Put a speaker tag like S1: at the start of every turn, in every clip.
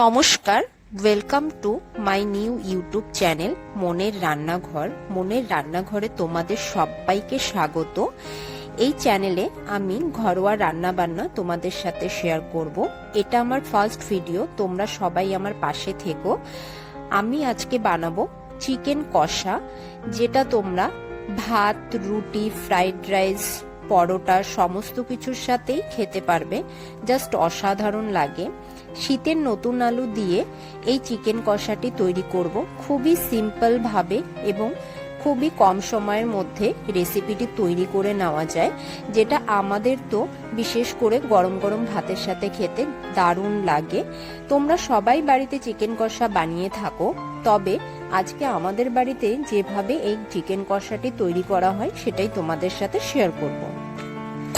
S1: নমস্কার welcome to my new YouTube channel মনের রান্নাঘর। মনের রান্নাঘরে তোমাদের সবাইকে স্বাগত। এই চ্যানেলে আমি ঘরোয়া রান্না বান্না তোমাদের সাথে শেয়ার করব। এটা আমার ফার্স্ট ভিডিও তোমরা সবাই আমার পাশে থেকো। আমি আজকে বানাবো চিকেন কষা, যেটা তোমরা ভাত, রুটি ফ্রাইড রাইস পরোটা সমস্ত কিছুর সাথেই খেতে পারবে। জাস্ট অসাধারণ লাগে। শীতের নতুন আলু দিয়ে এই চিকেন কষাটি তৈরি করব। খুবই সিম্পল ভাবে এবং খুবই কম সময়ের মধ্যে রেসিপিটি তৈরি করে নেওয়া যায়, যেটা আমাদের তো বিশেষ করে গরম গরম ভাতের সাথে খেতে দারুণ লাগে। তোমরা সবাই বাড়িতে চিকেন কষা বানিয়ে থাকো, তবে আজকে আমাদের বাড়িতে যেভাবে এই চিকেন কষাটি তৈরি করা হয়, সেটাই তোমাদের সাথে শেয়ার করব।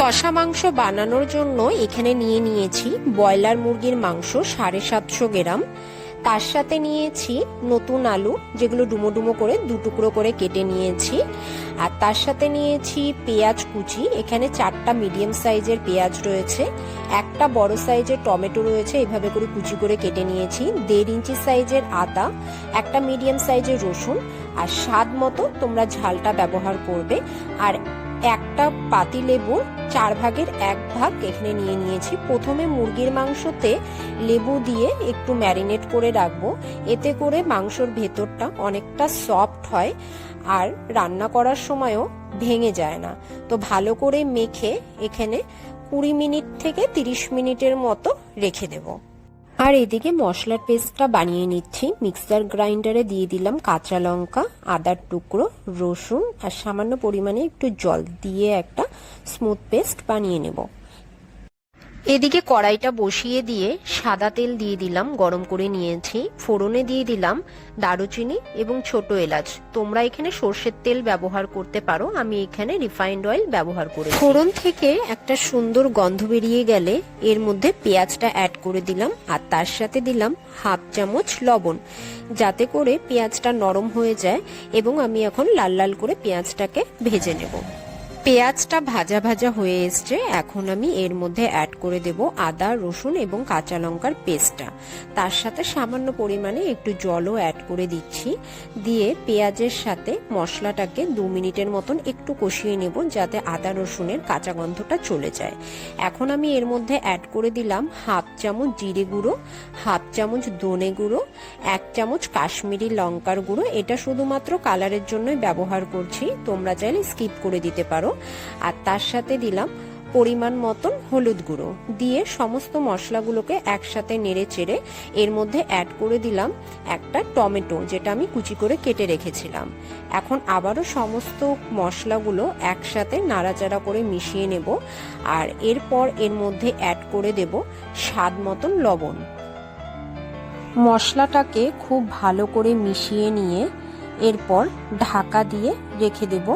S1: কষা মাংস বানানোর জন্য এখানে নিয়ে নিয়েছি ব্রয়লার মুরগির মাংস সাড়ে সাতশো গ্রাম তার সাথে নিয়েছি নতুন আলু, যেগুলো ডুমো ডুমো করে দু টুকরো করে কেটে নিয়েছি। আর তার সাথে নিয়েছি পেঁয়াজ কুচি, এখানে চারটা মিডিয়াম সাইজের পেঁয়াজ রয়েছে, একটা বড় সাইজের টমেটো রয়েছে, এভাবে করে কুচি করে কেটে নিয়েছি। দেড় ইঞ্চি সাইজের আদা, একটা মিডিয়াম সাইজের রসুন আর স্বাদ মতো তোমরা ঝালটা ব্যবহার করবে। আর একটা পাতি লেবুর চার ভাগের এক ভাগ এখানে নিয়ে নিয়েছি। প্রথমে মুরগির মাংসতে লেবু দিয়ে একটু ম্যারিনেট করে রাখব। এতে করে মাংসর ভেতরটা অনেকটা সফট হয় আর রান্না করার সময়ও ভেঙে যায় না। তো ভালো করে মেখে এখানে কুড়ি মিনিট থেকে তিরিশ মিনিটের মতো রেখে দেবো। আর এদিকে মশলার পেস্টটা বানিয়ে নিচ্ছি। মিক্সার গ্রাইন্ডারে দিয়ে দিলাম কাঁচা লঙ্কা আদার টুকরো, রসুন আর সামান্য পরিমাণে একটু জল দিয়ে একটা স্মুথ পেস্ট বানিয়ে নেব। এদিকে কড়াইটা বসিয়ে দিয়ে সাদা তেল দিয়ে দিলাম, গরম করে নিয়েছি। ফোড়নে দিয়ে দিলাম দারুচিনি এবং ছোট এলাচ। তোমরা এখানে সর্ষের তেল ব্যবহার করতে পারো, আমি এখানে রিফাইন্ড অয়েল ব্যবহার করি ফোড়ন থেকে একটা সুন্দর গন্ধ বেরিয়ে গেলে এর মধ্যে পেঁয়াজটা অ্যাড করে দিলাম আর তার সাথে দিলাম হাফ চামচ লবণ। যাতে করে পেঁয়াজটা নরম হয়ে যায় এবং আমি এখন লাল লাল করে পেঁয়াজটাকে ভেজে নেব। পেঁয়াজটা ভাজা ভাজা হয়ে এসছে। এখন আমি এর মধ্যে অ্যাড করে দেব আদা, রসুন এবং কাঁচা লঙ্কার পেস্টটা তার সাথে সামান্য পরিমাণে একটু জলও অ্যাড করে দিচ্ছি। দিয়ে পেঁয়াজের সাথে মশলাটাকে দু মিনিটের মতন একটু কষিয়ে নেব যাতে আদা, রসুনের কাঁচা গন্ধটা চলে যায়। এখন আমি এর মধ্যে অ্যাড করে দিলাম হাফ চামচ জিরে গুঁড়ো, হাফ চামচ ধনে গুঁড়ো, এক চামচ কাশ্মীরি লঙ্কার গুঁড়ো। এটা শুধুমাত্র কালারের জন্যই ব্যবহার করছি। তোমরা চাইলে স্কিপ করে দিতে পারো। আর তার সাথে দিলাম পরিমাণ মতন হলুদ গুঁড়ো। দিয়ে সমস্ত মশলাগুলোকে একসাথে নেড়ে চেড়ে এর মধ্যে অ্যাড করে দিলাম একটা টমেটো, যেটা আমি কুচি করে কেটে রেখেছিলাম। এখন আবারও সমস্ত মশলাগুলো একসাথে নাড়াচাড়া করে মিশিয়ে নেব আর এরপর এর মধ্যে অ্যাড করে দেব স্বাদ মতন লবণ। মশলাটাকে খুব ভালো করে মিশিয়ে নিয়ে এরপর ঢাকা দিয়ে রেখে দেব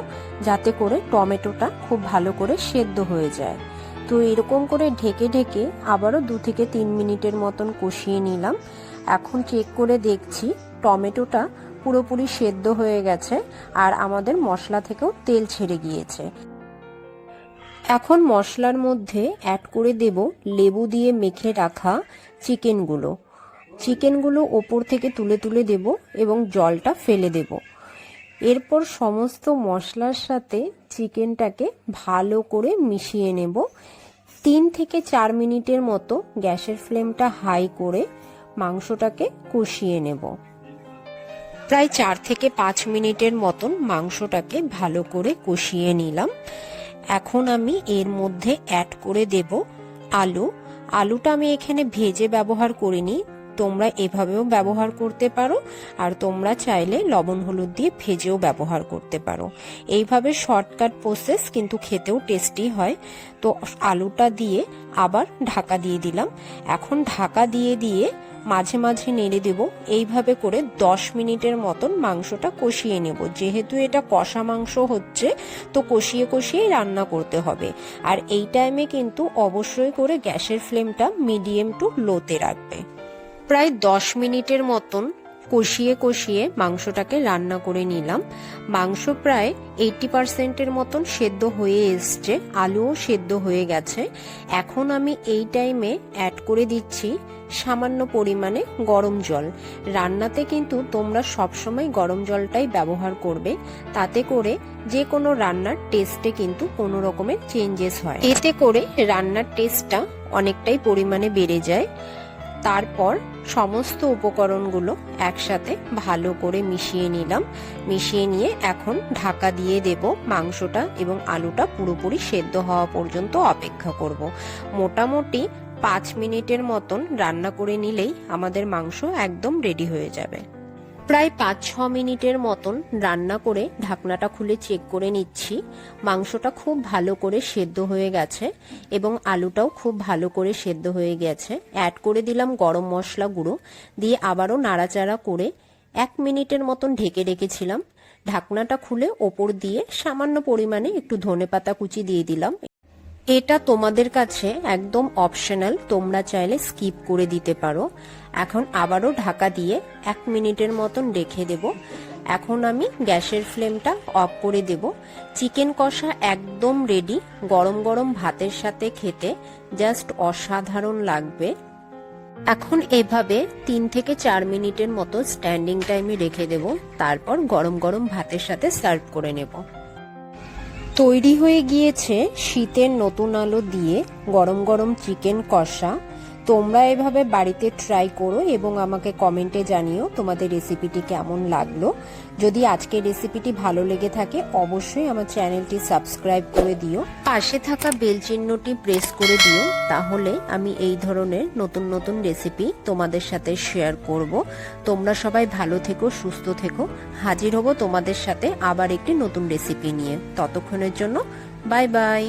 S1: যাতে করে টমেটোটা খুব ভালো করে সেদ্ধ হয়ে যায়। তো এরকম করে ঢেকে ঢেকে আবারও দু থেকে তিন মিনিটের মতন কষিয়ে নিলাম। এখন চেক করে দেখছি টমেটোটা পুরোপুরি সেদ্ধ হয়ে গেছে আর আমাদের মশলা থেকেও তেল ছেড়ে গিয়েছে। এখন মশলার মধ্যে অ্যাড করে দেব লেবু দিয়ে মেখে রাখা চিকেনগুলো। চিকেনগুলো ওপর থেকে তুলে তুলে দেব এবং জলটা ফেলে দেব। এরপর সমস্ত মশলার সাথে চিকেনটাকে ভালো করে মিশিয়ে নেব। তিন থেকে চার মিনিটের মতো গ্যাসের ফ্লেমটা হাই করে মাংসটাকে কষিয়ে নেব। প্রায় চার থেকে পাঁচ মিনিটের মতন মাংসটাকে ভালো করে কষিয়ে নিলাম। এখন আমি এর মধ্যে অ্যাড করে দেব আলু। আলুটা আমি এখানে ভেজে ব্যবহার করিনি। তোমরা এভাবেও ব্যবহার করতে পারো, আর তোমরা চাইলে লবণ হলুদ দিয়ে ভেজেও ব্যবহার করতে পারো। এইভাবে শর্টকাট প্রসেস কিন্তু খেতেও টেস্টি হয়। তো আলুটা দিয়ে আবার ঢাকা দিয়ে দিলাম। এখন ঢাকা দিয়ে দিয়ে মাঝে মাঝে নেড়ে দেব। এইভাবে করে দশ মিনিটের মতন মাংসটা কষিয়ে নেব। যেহেতু এটা কষা মাংস হচ্ছে, তো কষিয়ে কষিয়ে রান্না করতে হবে। আর এই টাইমে কিন্তু অবশ্যই করে গ্যাসের ফ্লেমটা মিডিয়াম টু লোতে রাখবে। প্রায় দশ মিনিটের মতন কষিয়ে কষিয়ে মাংসটাকে রান্না করে নিলাম। মাংস প্রায় এইটি পার্সেন্টের মতন সেদ্ধ হয়ে এসছে, আলুও সেদ্ধ হয়ে গেছে। এখন আমি এই টাইমে অ্যাড করে দিচ্ছি সামান্য পরিমাণে গরম জল। রান্নাতে কিন্তু তোমরা সবসময় গরম জলটাই ব্যবহার করবে, তাতে করে যে কোনো রান্নার টেস্টে কিন্তু কোনো রকমের চেঞ্জেস হয়। এতে করে রান্নার টেস্টটা অনেকটাই পরিমাণে বেড়ে যায়। তারপর সমস্ত উপকরণগুলো একসাথে ভালো করে মিশিয়ে নিলাম। মিশিয়ে নিয়ে এখন ঢাকা দিয়ে দেব মাংসটা এবং আলুটা পুরোপুরি সেদ্ধ হওয়া পর্যন্ত অপেক্ষা করব। মোটামুটি পাঁচ মিনিটের মতন রান্না করে নিলেই আমাদের মাংস একদম রেডি হয়ে যাবে। প্রায় পাঁচ, ছ মিনিটের মতন রান্না করে ঢাকনাটা খুলে চেক করে নিচ্ছি। মাংসটা খুব ভালো করে সেদ্ধ হয়ে গেছে এবং আলুটাও খুব ভালো করে সেদ্ধ হয়ে গেছে। অ্যাড করে দিলাম গরম মশলা গুঁড়ো। দিয়ে আবারও নাড়াচাড়া করে এক মিনিটের মতন ঢেকে রেখেছিলাম। ঢাকনাটা খুলে ওপর দিয়ে সামান্য পরিমাণে একটু ধনেপাতা কুচি দিয়ে দিলাম। এটা তোমাদের কাছে একদম অপশনাল তোমরা চাইলে স্কিপ করে দিতে পারো। এখন আবারও ঢাকা দিয়ে এক মিনিটের মতন রেখে দেব। এখন আমি গ্যাসের ফ্লেমটা অফ করে দেব। চিকেন কষা একদম রেডি গরম গরম ভাতের সাথে খেতে জাস্ট অসাধারণ লাগবে। এখন এভাবে তিন থেকে চার মিনিটের মতো স্ট্যান্ডিং টাইমে রেখে দেব। তারপর গরম গরম ভাতের সাথে সার্ভ করে নেব। তৈরি হয়ে গিয়েছে শীতের নতুন আলো দিয়ে গরম গরম চিকেন কষা তোমরা এভাবে বাড়িতে ট্রাই করো এবং আমাকে কমেন্টে জানিও তোমাদের রেসিপিটি কেমন লাগল। যদি আজকের রেসিপিটি ভালো লেগে থাকে, অবশ্যই আমার চ্যানেলটি সাবস্ক্রাইব করে দিও। পাশে থাকা বেল চিহ্নটি প্রেস করে দিও, তাহলে আমি এই ধরনের নতুন নতুন রেসিপি তোমাদের সাথে শেয়ার করব। তোমরা সবাই ভালো থেকো, সুস্থ থেকো। হাজির হব তোমাদের সাথে আবার একটি নতুন রেসিপি নিয়ে। ততক্ষণের জন্য বাই বাই